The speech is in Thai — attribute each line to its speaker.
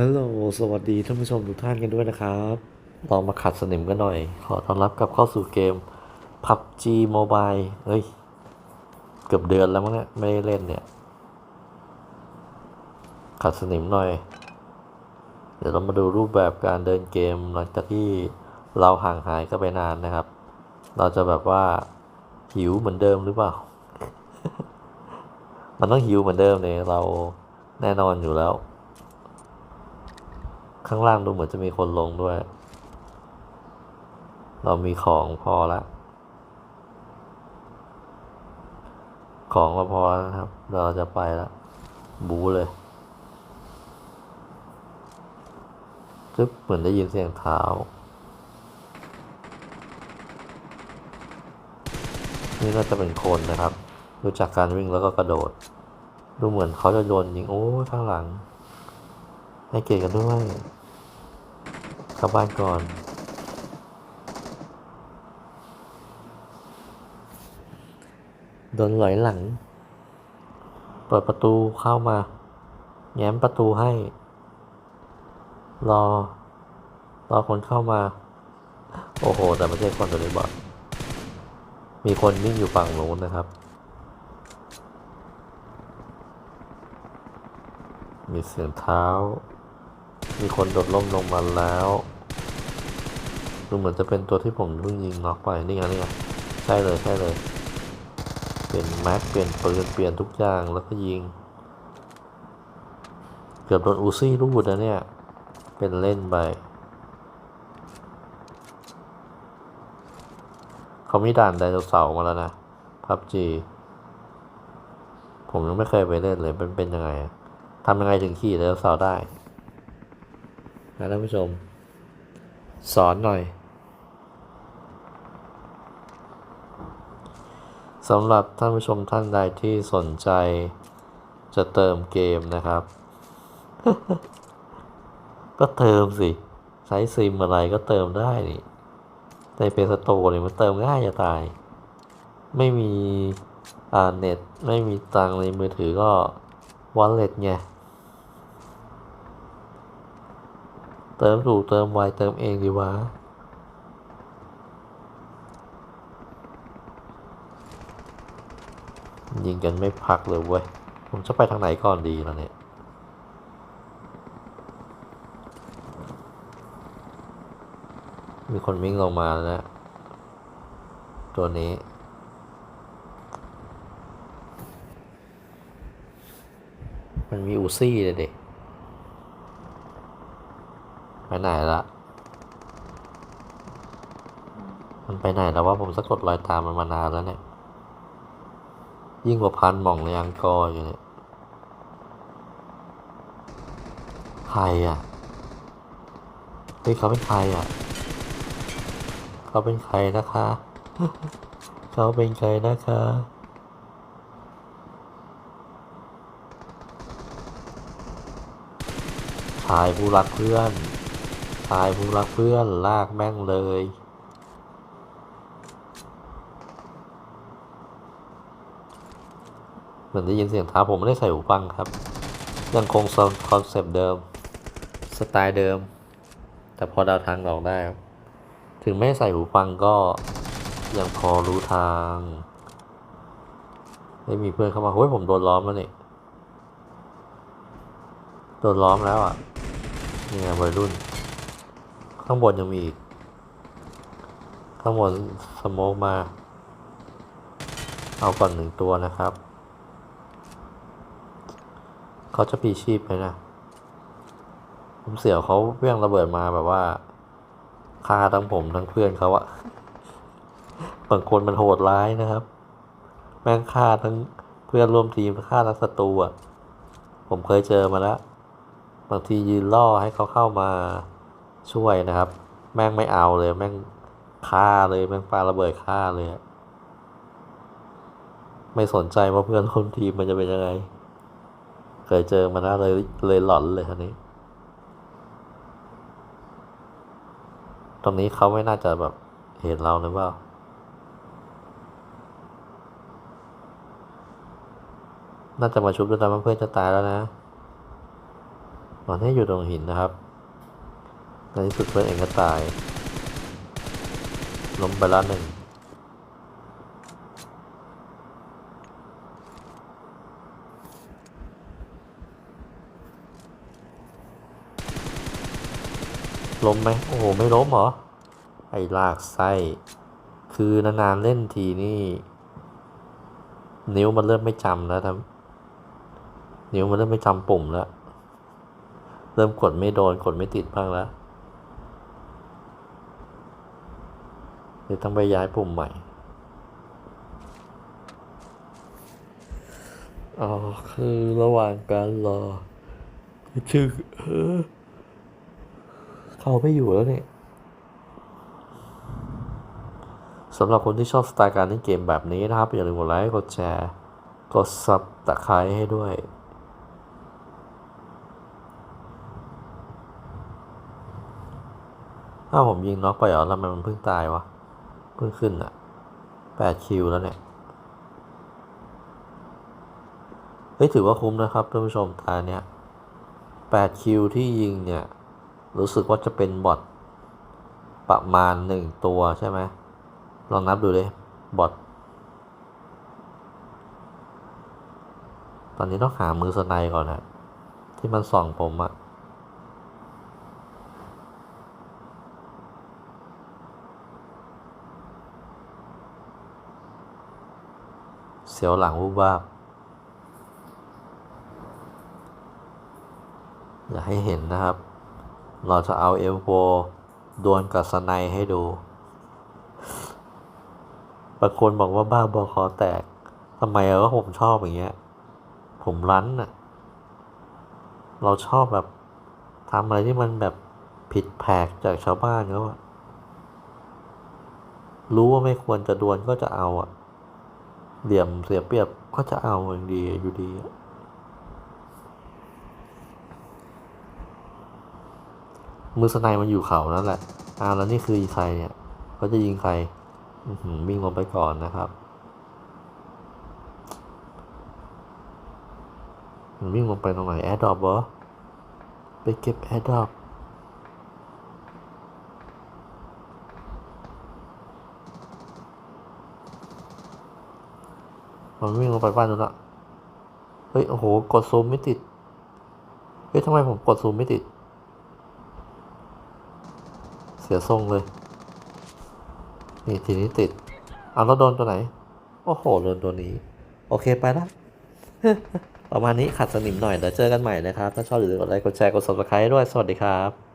Speaker 1: ฮัลโหล สวัสดีท่านผู้ชมทุกท่านกันด้วยนะครับลองมาขัดสนิมกันหน่อย ขอต้อนรับกลับเข้าสู่เกม PUBG Mobile เฮ้ย เกือบเดือนแล้วมั้งเนี่ย ไม่ได้เล่นเนี่ย ขัดสนิมหน่อย เดี๋ยวเรามาดูรูปแบบการเดินเกมหลังจากที่เราห่างหายกันไปนานนะครับ เราจะแบบว่าหิวเหมือนเดิมหรือเปล่า มันต้องหิวเหมือนเดิมเนี่ยเราแน่นอนอยู่แล้ว ข้างล่างดูเหมือนจะมีคนลงด้วย เรามีของพอละ ของเราพอแล้วครับ เราจะไปละบูเลยซึบเหมือนได้ยินเสียงเท้า นี่น่าจะเป็นคนนะครับ รู้จักการวิ่งแล้วก็กระโดด ดูเหมือนเขาจะโดนยิง โอ้ ข้างหลัง ให้เกียรติกันด้วยกลับบ้านก่อน โดนไหลหลัง เปิดประตูเข้ามา แง้มประตูให้ รอ รอคนเข้ามา โอ้โห แต่ไม่ใช่คนตัวนี้บอดมีคนนิ่งอยู่ฝั่งโน้นนะครับ มีเสียงเท้า มีคนโดดล่มลงมาแล้วดูเหมือนจะเป็นตัวที่ผมเพิ่งยิงน็อกไปนี่ไงนี่ไงใช่เลยใช่เลยเปลี่ยนแม็กเปลี่ยนปืนเปลี่ยนทุกอย่างแล้วก็ยิง เกือบโดนอูซี่ลูดนะเนี่ย เป็นเล่นไปเขามีด่านไดโนเสาร์มาแล้วนะพับจีผมยังไม่เคยไปเล่นเลยเป็นเป็นยังไงทำยังไงถึงขี่ไดโนเสาร์ได้ นะท่านผู้ชม สอนหน่อยสำหรับท่านผู้ชมท่านใดที่สนใจจะเติมเกมนะครับ ก็เติมสิ ใช้ซิมอะไรก็เติมได้นี่ในเพสโตร์เนี่ยมันเติมง่ายจะตาย ไม่มีอ่าเน็ต ไม่มีตังในมือถือก็วอลเล็ตไง เติมถูกเติมไวเติมเองดีวะยิงกันไม่พักเลยเว้ย ผมจะไปทางไหนก่อนดีล่ะเนี่ย มีคนวิ่งลงมาแล้วนะ ตัวนี้ มันมีอูซี่เลยเด็ก ไปไหนละมันไปไหนแล้วว่าผมสะกดรอยตามมันมานานแล้วเนี่ย ยิ่งกว่าพันหม่องในอังกอร์อยู่เนี่ยใครอะเฮ้ยเขาเป็นใครอะ เขาเป็นใครนะคะ เขาเป็นใครนะคะชายผู้รักเพื่อน ชายผู้รักเพื่อนลากแม่งเลยเหมือนได้ยินเสียงเท้าผมไม่ได้ใส่หูฟังครับ ยังคงคอนเซปต์เดิม สไตล์เดิม แต่พอเดาทางออกได้ ถึงไม่ใส่หูฟังก็ยังพอรู้ทางไม่มีเพื่อนเข้ามาเฮ้ยผมโดนล้อมแล้วนี่โดนล้อมแล้วอะนี่ไงวัยรุ่น ข้างบนยังมีอีก ข้างบนสโมกมา เอาก่อนหนึ่งตัวนะครับ เขาจะปีชีพไหมนะ ผมเสี่ยวเขาเวี่ยงระเบิดมาแบบว่าฆ่าทั้งผมทั้งเพื่อนเขาอะบางคนมันโหดร้ายนะครับ แม่งฆ่าทั้งเพื่อนร่วมทีมฆ่าทั้งศัตรูอะผมเคยเจอมาแล้ว บางทียืนล่อให้เขาเข้ามา ช่วยนะครับ แม่งไม่เอาเลยแม่งฆ่าเลยแม่งปาระเบิดฆ่าเลย ไม่สนใจว่าเพื่อนร่วมทีมมันจะเป็นยังไง เคยเจอมาแล้วเลยเลยหลอนเลยทีนี้ ตรงนี้เขาไม่น่าจะแบบเห็นเราหรือเปล่าน่าจะมาชุบด้วยกันว่าเพื่อนจะตายแล้วนะตอนนี้อยู่ตรงหินนะครับ ในที่สุดเพื่อนเองก็ตาย ล้มไปละหนึ่งล้มไหมโอ้โห ไม่ล้มเหรอ ไอ้ลากไส้ คือนานๆเล่นทีนี่ นิ้วมันเริ่มไม่จำแล้วครับนิ้วมันเริ่มไม่จำปุ่มแล้ว เริ่มกดไม่โดน กดไม่ติดบ้างแล้ว เดี๋ยวต้องไปย้ายปุ่มใหม่อ๋อคือระหว่างการรอชื่อเขาไม่อยู่แล้วเนี่ยสำหรับคนที่ชอบสไตล์การเล่นเกมแบบนี้นะครับ อย่าลืมกดไลค์กดแชร์ กดซับตะไคร้ให้ด้วยถ้าผมยิงน็อกไปเหรอแล้วทำไมมันเพิ่งตายวะ เพิ่งขึ้นอะแปดคิวแล้วเนี่ย เฮ้ยถือว่าคุ้มนะครับท่านผู้ชมตาเนี้ยแปดคิวที่ยิงเนี่ย รู้สึกว่าจะเป็นบอทประมาณหนึ่งตัวใช่ไหมลองนับดูเลยบอทตอนนี้ต้องหามือสไนก่อนนะที่มันส่องผมอะ สียวหลังวูบวาบอย่าให้เห็นนะครับ เราจะเอาเอลโบดวลกับสไนให้ดู บางคนบอกว่าบ้าบอคอแตกทำไมเอะก็ผมชอบอย่างเงี้ย ผมรั้นน่ะเราชอบแบบทำอะไรที่มันแบบผิดแผกจากชาวบ้านเขาอะรู้ว่าไม่ควรจะดวลก็จะเอาอะ เหลี่ยมเสียเปรียบก็จะเอาอย่างดีอยู่ดี มือสไนมันอยู่เขานั่นแหละอ่าแล้วนี่คือใครเนี่ยเขาจะยิงใครวิ่งลงไปก่อนนะครับมันวิ่งลงไปตรงไหนแอดดอปเหรอไปเก็บแอดดอป มันวิ่งลงไปบ้านนู้นละเฮ้ย โอ้โห กดซูมไม่ติด เฮ้ยทำไมผมกดซูมไม่ติด เสียทรงเลย นี่ทีนี้ติดเอาแล้วโดนตัวไหน โอ้โห โดนตัวนี้ โอเคไปละประมาณนี้ขัดสนิมหน่อยเดี๋ยวเจอกันใหม่นะครับ ถ้าชอบอย่าลืมกดไลค์ กดแชร์ กด subscribe ด้วย สวัสดีครับ